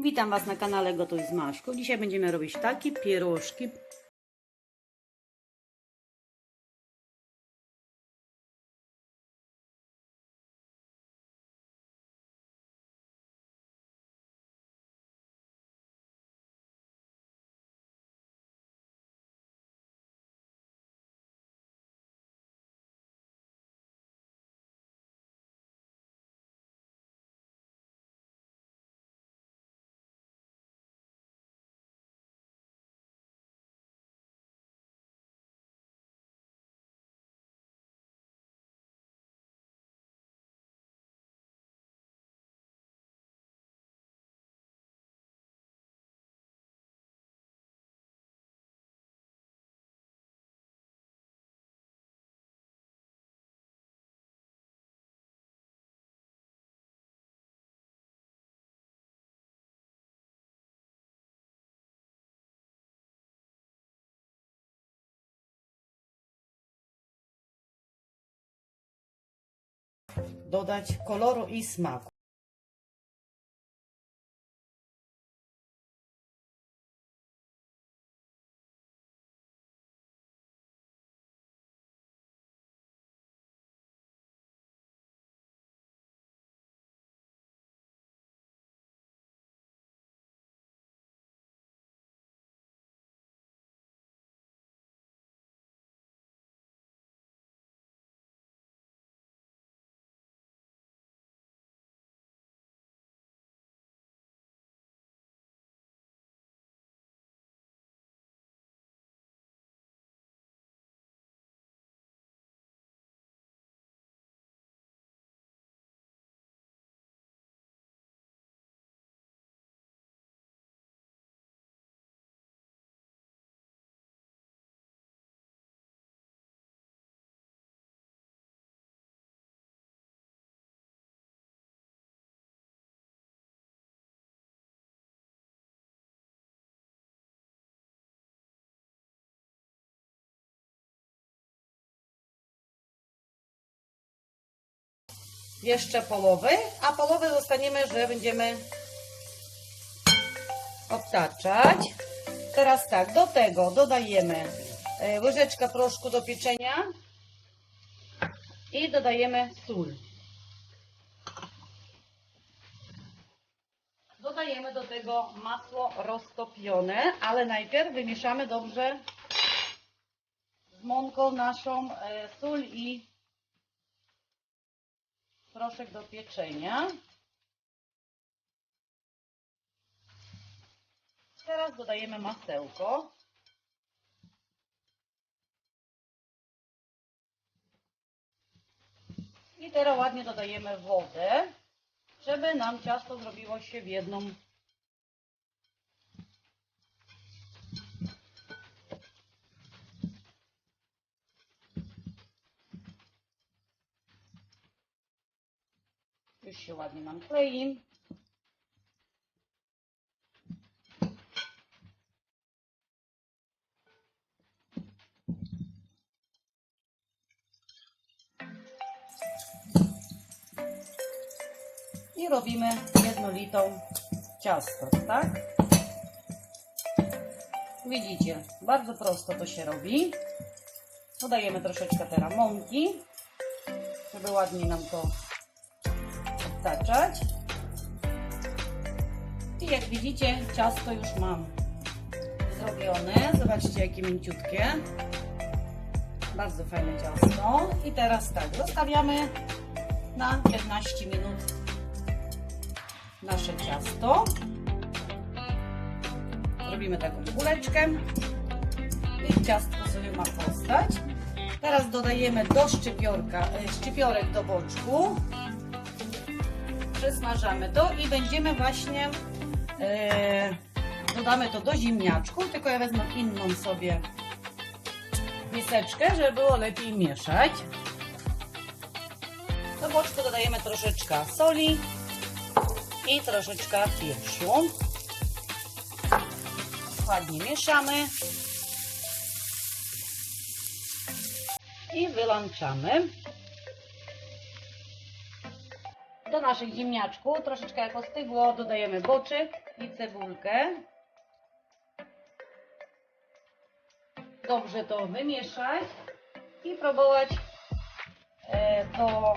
Witam Was na kanale Gotuj z Maszką. Dzisiaj będziemy robić takie pierożki. Dodać koloru i smaku. Jeszcze połowy, a połowę zostaniemy, że będziemy obtaczać. Teraz tak, do tego dodajemy e, łyżeczkę proszku do pieczenia i dodajemy sól. Dodajemy do tego masło roztopione, ale najpierw wymieszamy dobrze z mąką naszą e, sól i proszek do pieczenia. Teraz dodajemy masełko. I teraz ładnie dodajemy wodę, żeby nam ciasto zrobiło się w jedną Już się ładnie nam klei. I robimy jednolitą ciasto, tak? Widzicie, bardzo prosto to się robi. Dodajemy troszeczkę teraz mąki, żeby ładnie nam to I jak widzicie, ciasto już mam zrobione. Zobaczcie, jakie mięciutkie. Bardzo fajne ciasto. I teraz tak, zostawiamy na 15 minut nasze ciasto. Robimy taką kuleczkę i ciastko sobie ma powstać. Teraz dodajemy do szczypiorka, e, szczypiorek do boczku przesmażamy to i będziemy właśnie e, dodamy to do ziemniaczków, tylko ja wezmę inną sobie miseczkę, żeby było lepiej mieszać. Do boczku dodajemy troszeczkę soli i troszeczkę pieprzu. Ładnie mieszamy i wyłączamy. Do naszych ziemniaczków, troszeczkę jak ostygło, dodajemy boczek i cebulkę. Dobrze to wymieszać i próbować e, do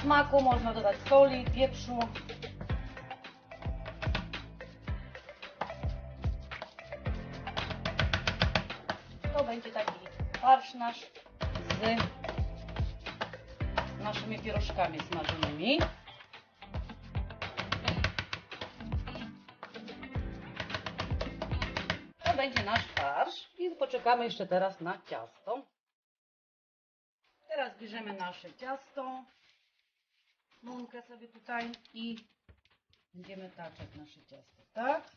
smaku. Można dodać soli, pieprzu. To będzie taki farsz nasz z naszymi pierożkami smażonymi. I poczekamy jeszcze teraz na ciasto. Teraz bierzemy nasze ciasto, mąkę sobie tutaj i będziemy taczać nasze ciasto, tak?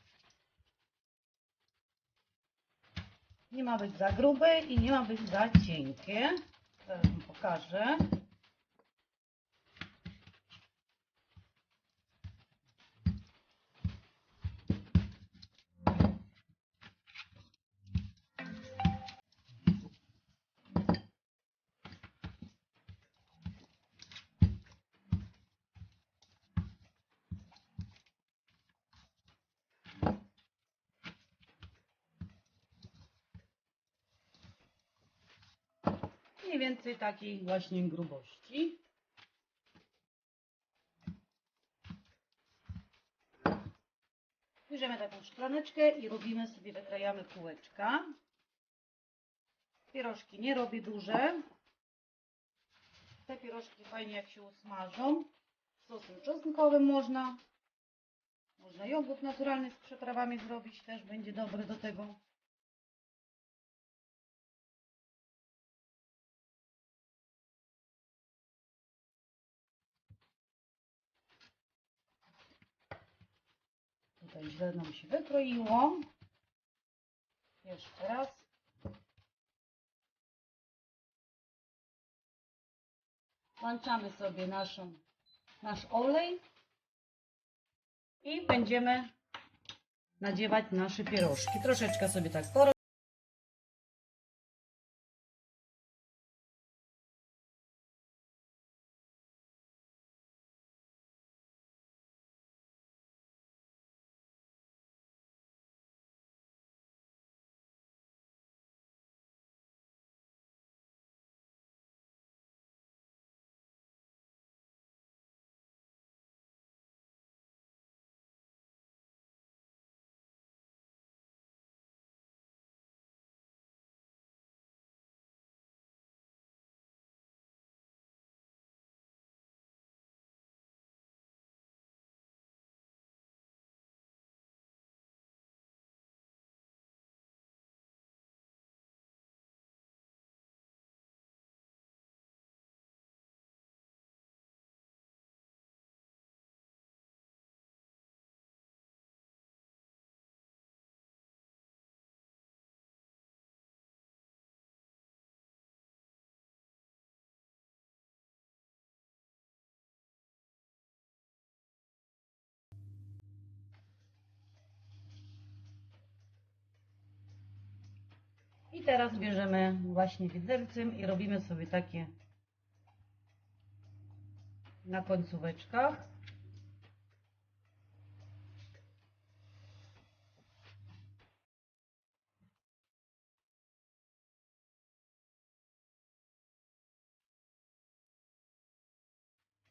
Nie ma być za grube i nie ma być za cienkie. Zaraz Wam pokażę. Mniej więcej takiej właśnie grubości. Bierzemy taką szklaneczkę i robimy sobie, wykrajamy kółeczka. Pierożki nie robię duże. Te pierożki fajnie jak się usmażą. Sosem czosnkowym można. Można jogurt naturalny z przyprawami zrobić, też będzie dobry do tego. Tutaj źle nam się wykroiło. Jeszcze raz. Włączamy sobie naszą, nasz olej i będziemy nadziewać nasze pierożki. Troszeczkę sobie tak poro. I teraz bierzemy właśnie widelcem i robimy sobie takie na końcóweczkach.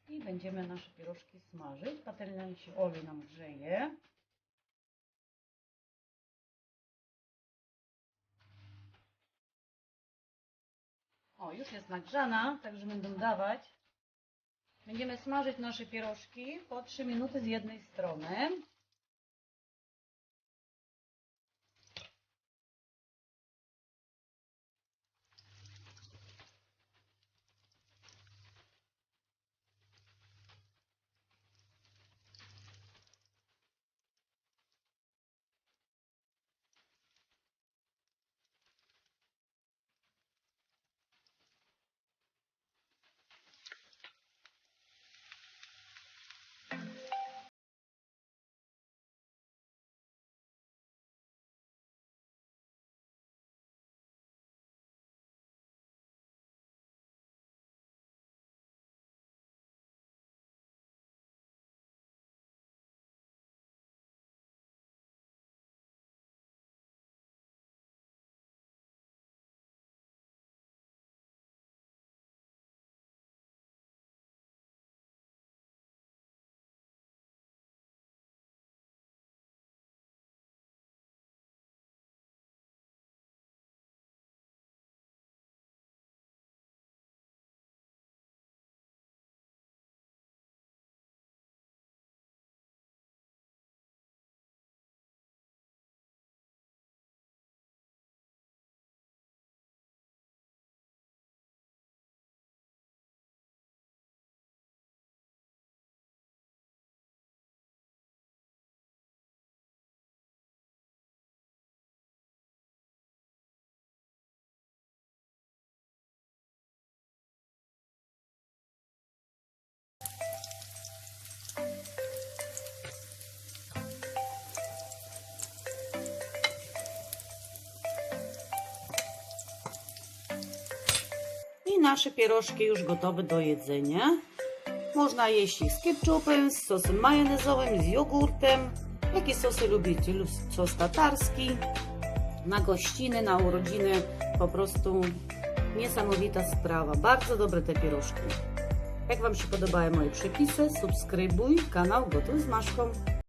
I będziemy nasze pierożki smażyć. Patelnia się olej nam grzeje. O, już jest nagrzana, także będę dawać. Będziemy smażyć nasze pierożki po 3 minuty z jednej strony. Nasze pierożki już gotowe do jedzenia. Można jeść ich z ketchupem, z sosem majonezowym, z jogurtem. Jakie sosy lubicie? Lub sos tatarski. Na gościny, na urodziny. Po prostu niesamowita sprawa. Bardzo dobre te pierożki. Jak Wam się podobały moje przepisy, subskrybuj kanał Gotuj z Maszką.